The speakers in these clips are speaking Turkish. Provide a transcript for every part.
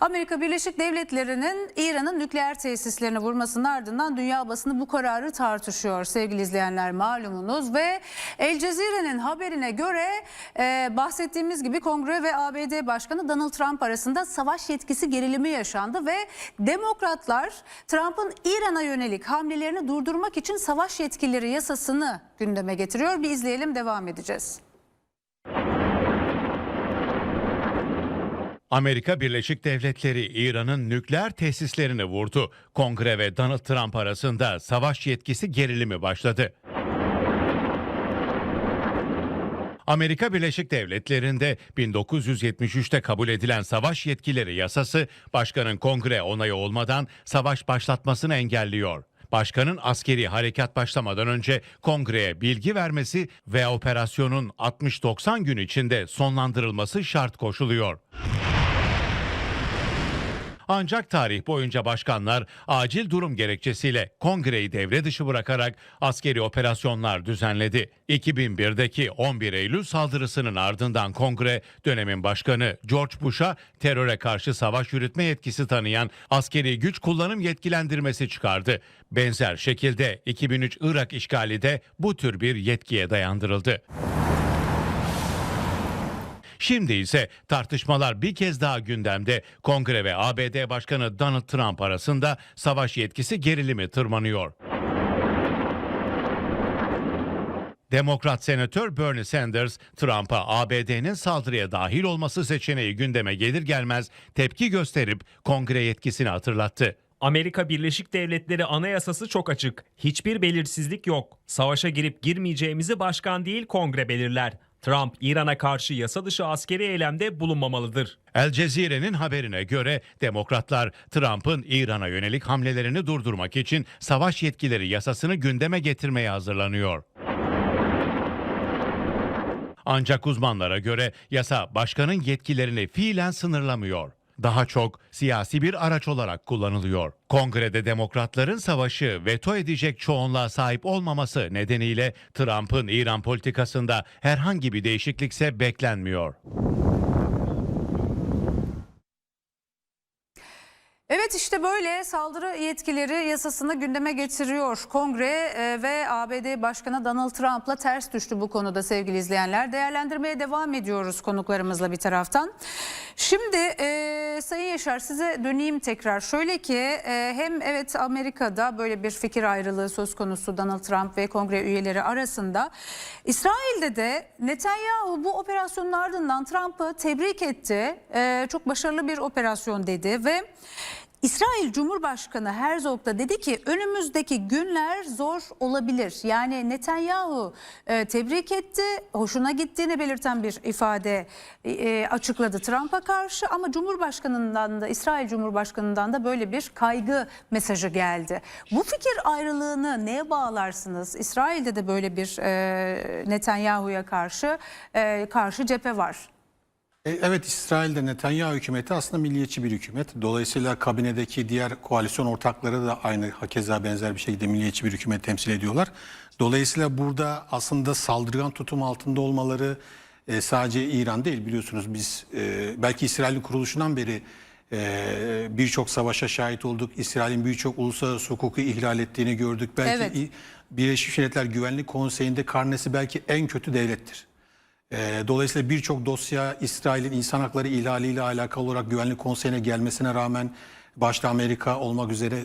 Amerika Birleşik Devletleri'nin İran'ın nükleer tesislerini vurmasının ardından dünya basını bu kararı tartışıyor sevgili izleyenler malumunuz ve El Cezire'nin haberine göre e, bahsettiğimiz gibi Kongre ve ABD Başkanı Donald Trump arasında savaş yetkisi gerilimi yaşandı ve demokratlar Trump'ın İran'a yönelik hamlelerini durdurmak için savaş yetkileri yasasını gündeme getiriyor. Bir izleyelim devam edeceğiz. Amerika Birleşik Devletleri İran'ın nükleer tesislerini vurdu. Kongre ve Donald Trump arasında savaş yetkisi gerilimi başladı. Amerika Birleşik Devletleri'nde 1973'te kabul edilen savaş yetkileri yasası başkanın kongre onayı olmadan savaş başlatmasını engelliyor. Başkanın askeri harekat başlamadan önce kongreye bilgi vermesi ve operasyonun 60-90 gün içinde sonlandırılması şart koşuluyor. Ancak tarih boyunca başkanlar acil durum gerekçesiyle kongreyi devre dışı bırakarak askeri operasyonlar düzenledi. 2001'deki 11 Eylül saldırısının ardından kongre dönemin başkanı George Bush'a teröre karşı savaş yürütme yetkisi tanıyan askeri güç kullanım yetkilendirmesi çıkardı. Benzer şekilde 2003 Irak işgali de bu tür bir yetkiye dayandırıldı. Şimdi ise tartışmalar bir kez daha gündemde. Kongre ve ABD Başkanı Donald Trump arasında savaş yetkisi gerilimi tırmanıyor. Demokrat Senatör Bernie Sanders, Trump'a ABD'nin saldırıya dahil olması seçeneği gündeme gelir gelmez tepki gösterip kongre yetkisini hatırlattı. Amerika Birleşik Devletleri Anayasası çok açık. Hiçbir belirsizlik yok. Savaşa girip girmeyeceğimizi başkan değil kongre belirler. Trump İran'a karşı yasa dışı askeri eylemde bulunmamalıdır. El Cezire'nin haberine göre demokratlar Trump'ın İran'a yönelik hamlelerini durdurmak için savaş yetkileri yasasını gündeme getirmeye hazırlanıyor. Ancak uzmanlara göre yasa başkanın yetkilerini fiilen sınırlamıyor. Daha çok siyasi bir araç olarak kullanılıyor. Kongrede demokratların savaşı veto edecek çoğunluğa sahip olmaması nedeniyle Trump'ın İran politikasında herhangi bir değişiklikse beklenmiyor. Evet işte böyle saldırı yetkileri yasasını gündeme getiriyor. Kongre e, ve ABD Başkanı Donald Trump'la ters düştü bu konuda sevgili izleyenler. Değerlendirmeye devam ediyoruz konuklarımızla bir taraftan. Şimdi e, Sayın Yaşar size döneyim tekrar. Şöyle ki e, hem evet Amerika'da böyle bir fikir ayrılığı söz konusu Donald Trump ve kongre üyeleri arasında. İsrail'de de Netanyahu bu operasyonun ardından Trump'ı tebrik etti. E, çok başarılı bir operasyon dedi ve İsrail Cumhurbaşkanı Herzog da dedi ki önümüzdeki günler zor olabilir. Yani Netanyahu e, tebrik etti, hoşuna gittiğini belirten bir ifade e, açıkladı Trump'a karşı ama Cumhurbaşkanından da İsrail Cumhurbaşkanından da böyle bir kaygı mesajı geldi. Bu fikir ayrılığını neye bağlarsınız? İsrail'de de böyle bir e, Netanyahu'ya karşı e, karşı cephe var. E, Evet İsrail'de Netanyahu hükümeti aslında milliyetçi bir hükümet. Dolayısıyla kabinedeki diğer koalisyon ortakları da aynı hakeza benzer bir şekilde milliyetçi bir hükümet temsil ediyorlar. Dolayısıyla burada aslında saldırgan tutum altında olmaları e, sadece İran değil biliyorsunuz biz e, belki İsrail'in kuruluşundan beri e, birçok savaşa şahit olduk. İsrail'in birçok uluslararası hukuku ihlal ettiğini gördük. Belki Evet. Birleşmiş Milletler Güvenlik Konseyi'nde karnesi belki en kötü devlettir. Ee, Dolayısıyla birçok dosya İsrail'in insan hakları ihlaliyle alakalı olarak Güvenlik Konseyi'ne gelmesine rağmen başta Amerika olmak üzere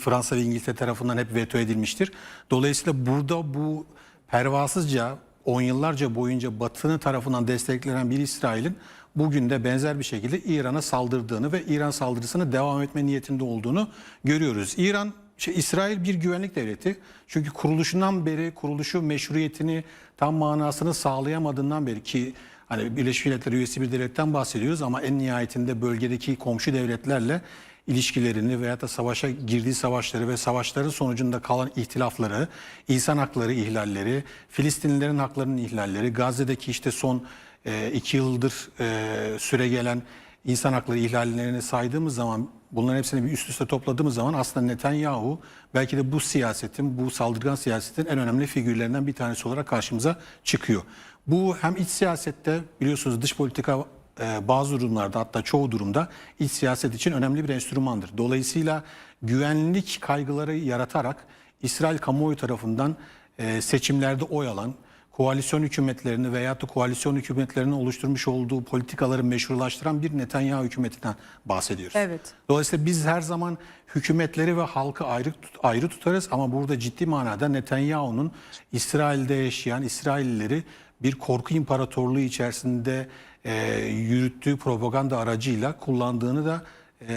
Fransa ve İngiltere tarafından hep veto edilmiştir. Dolayısıyla burada bu pervasızca on yıllarca boyunca Batı'nın tarafından desteklenen bir İsrail'in bugün de benzer bir şekilde İran'a saldırdığını ve İran saldırısını devam etme niyetinde olduğunu görüyoruz. İran şey, İsrail bir güvenlik devleti. Çünkü kuruluşundan beri kuruluşu meşruiyetini tam manasını sağlayamadığından beri ki hani Birleşmiş Milletler üyesi bir devletten bahsediyoruz ama en nihayetinde bölgedeki komşu devletlerle ilişkilerini veyahut da savaşa girdiği savaşları ve savaşların sonucunda kalan ihtilafları, insan hakları ihlalleri, Filistinlilerin haklarının ihlalleri, Gazze'deki işte son e, iki yıldır e, süre gelen insan hakları ihlallerini saydığımız zaman bunların hepsini bir üst üste topladığımız zaman aslında Netanyahu belki de bu siyasetin, bu saldırgan siyasetin en önemli figürlerinden bir tanesi olarak karşımıza çıkıyor. Bu hem iç siyasette biliyorsunuz dış politika e, bazı durumlarda hatta çoğu durumda iç siyaset için önemli bir enstrümandır. Dolayısıyla güvenlik kaygıları yaratarak İsrail kamuoyu tarafından e, seçimlerde oy alan, koalisyon hükümetlerini veya da koalisyon hükümetlerinin oluşturmuş olduğu politikaları meşrulaştıran bir Netanyahu hükümetinden bahsediyoruz. Evet. Dolayısıyla biz her zaman hükümetleri ve halkı ayrı tut- ayrı tutarız ama burada ciddi manada Netanyahu'nun İsrail'de yaşayan İsraillileri bir korku imparatorluğu içerisinde e, yürüttüğü propaganda aracıyla kullandığını da e,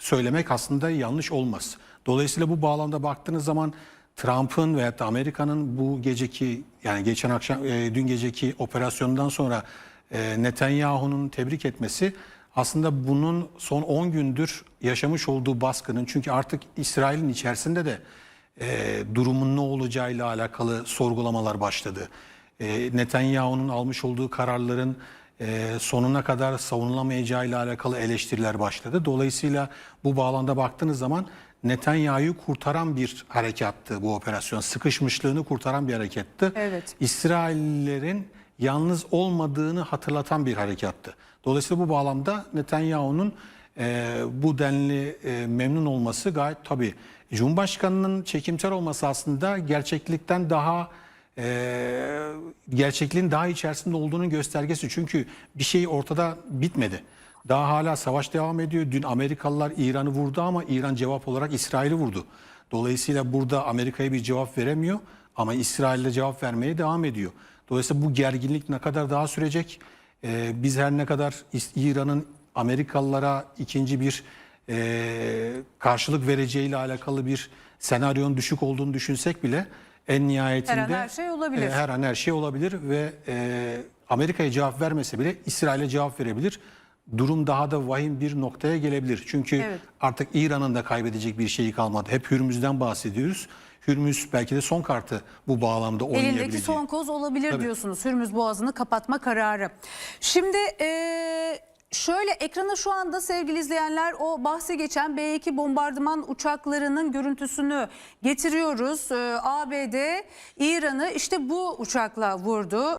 söylemek aslında yanlış olmaz. Dolayısıyla bu bağlamda baktığınız zaman Trump'ın veyahut da Amerika'nın bu geceki yani geçen akşam e, dün geceki operasyondan sonra e, Netanyahu'nun tebrik etmesi aslında bunun son 10 gündür yaşamış olduğu baskının çünkü artık İsrail'in içerisinde de e, durumun ne olacağıyla alakalı sorgulamalar başladı. E, Netanyahu'nun almış olduğu kararların e, sonuna kadar savunulamayacağıyla alakalı eleştiriler başladı. Dolayısıyla bu bağlamda baktığınız zaman Netanyahu'yu kurtaran bir harekattı bu operasyon. Sıkışmışlığını kurtaran bir hareketti. Evet. İsraillerin yalnız olmadığını hatırlatan bir harekattı. Dolayısıyla bu bağlamda Netanyahu'nun e, bu denli e, memnun olması gayet tabii. Cumhurbaşkanının çekimser olması aslında gerçeklikten daha e, gerçekliğin daha içerisinde olduğunun göstergesi. Çünkü bir şey ortada bitmedi. Daha hala savaş devam ediyor. Dün Amerikalılar İran'ı vurdu ama İran cevap olarak İsrail'i vurdu. Dolayısıyla burada Amerika'ya bir cevap veremiyor ama İsrail'de cevap vermeye devam ediyor. Dolayısıyla bu gerginlik ne kadar daha sürecek? Ee, biz her ne kadar İran'ın Amerikalılara ikinci bir e, karşılık vereceğiyle alakalı bir senaryonun düşük olduğunu düşünsek bile en nihayetinde Her an her şey olabilir. e, her an her şey olabilir ve e, Amerika'ya cevap vermese bile İsrail'e cevap verebilir. Durum daha da vahim bir noktaya gelebilir. Çünkü Evet. artık İran'ın da kaybedecek bir şeyi kalmadı. Hep Hürmüz'den bahsediyoruz. Hürmüz belki de son kartı bu bağlamda oynayabileceği. Elindeki son koz olabilir Tabii. diyorsunuz. Hürmüz Boğazı'nı kapatma kararı. Şimdi eee, şöyle ekrana şu anda sevgili izleyenler o bahsi geçen B-2 bombardıman uçaklarının görüntüsünü getiriyoruz. Eee, ABD İran'ı işte bu uçakla vurdu.